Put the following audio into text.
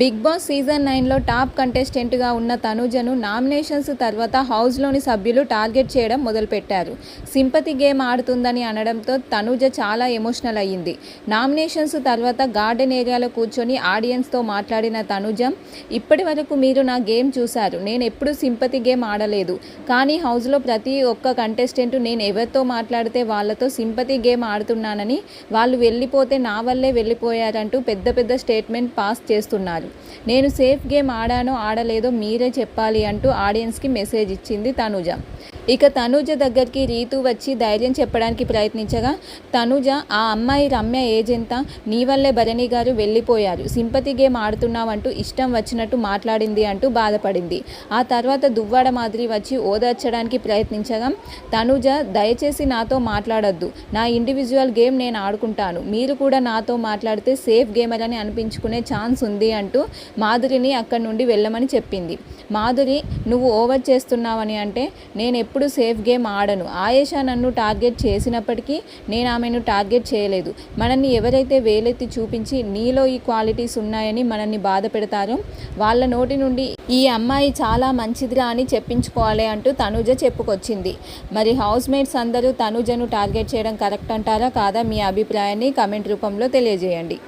Big Boss season నైన్లో top కంటెస్టెంట్గా ఉన్న తనుజను నామినేషన్స్ తర్వాత హౌస్లోని సభ్యులు టార్గెట్ చేయడం మొదలుపెట్టారు. సింపతి గేమ్ ఆడుతుందని అనడంతో తనుజ చాలా ఎమోషనల్ అయ్యింది. నామినేషన్స్ తర్వాత గార్డెన్ ఏరియాలో కూర్చొని ఆడియన్స్తో మాట్లాడిన తనుజ ఇప్పటి వరకు మీరు నా గేమ్ చూశారు. నేను ఎప్పుడూ సింపతి గేమ్ ఆడలేదు. కానీ హౌస్లో ప్రతి ఒక్క కంటెస్టెంట్ నేను ఎవరితో మాట్లాడితే వాళ్ళతో సింపతి గేమ్ ఆడుతున్నానని వాళ్ళు వెళ్ళిపోతే నా వల్లే వెళ్ళిపోయారంటూ పెద్ద పెద్ద స్టేట్మెంట్ పాస్ చేస్తున్నారు. నేను సేఫ్ గేమ్ ఆడానో ఆడలేదో మీరే చెప్పాలి అంటూ ఆడియన్స్కి మెసేజ్ ఇచ్చింది తనుజ. ఇక తనూజ దగ్గరికి రీతు వచ్చి ధైర్యం చెప్పడానికి ప్రయత్నించగా తనూజ ఆ అమ్మాయి రమ్య ఏజ్ ఎంత నీ వల్లే భరణి గారు వెళ్ళిపోయారు. సింపతి గేమ్ ఆడుతున్నావంటూ ఇష్టం వచ్చినట్టు మాట్లాడింది అంటూ బాధపడింది. ఆ తర్వాత దువ్వాడ మాదిరి వచ్చి ఓదార్చడానికి ప్రయత్నించగా తనూజ దయచేసి నాతో మాట్లాడొద్దు. నా ఇండివిజువల్ గేమ్ నేను ఆడుకుంటాను. మీరు కూడా నాతో మాట్లాడితే సేఫ్ గేమర్ అని అనిపించుకునే ఛాన్స్ ఉంది అంటూ మాధురిని అక్కడి నుండి వెళ్ళమని చెప్పింది. మాధురి నువ్వు ఓవర్ చేస్తున్నావని అంటే నేను ఎప్పుడు సేఫ్ గేమ్ ఆడను. ఆయేషా నన్ను టార్గెట్ చేసినప్పటికీ నేను ఆమెను టార్గెట్ చేయలేదు. మనల్ని ఎవరైతే వేలెత్తి చూపించి నీలో ఈ క్వాలిటీస్ ఉన్నాయని మనల్ని బాధ పెడతారో వాళ్ళ నోటి నుండి ఈ అమ్మాయి చాలా మంచిదిరా అని చెప్పించుకోవాలి అంటూ తనుజ చెప్పుకొచ్చింది. మరి హౌస్ మేట్స్ అందరూ తనుజను టార్గెట్ చేయడం కరెక్ట్ అంటారా కాదా మీ అభిప్రాయాన్ని కమెంట్ రూపంలో తెలియజేయండి.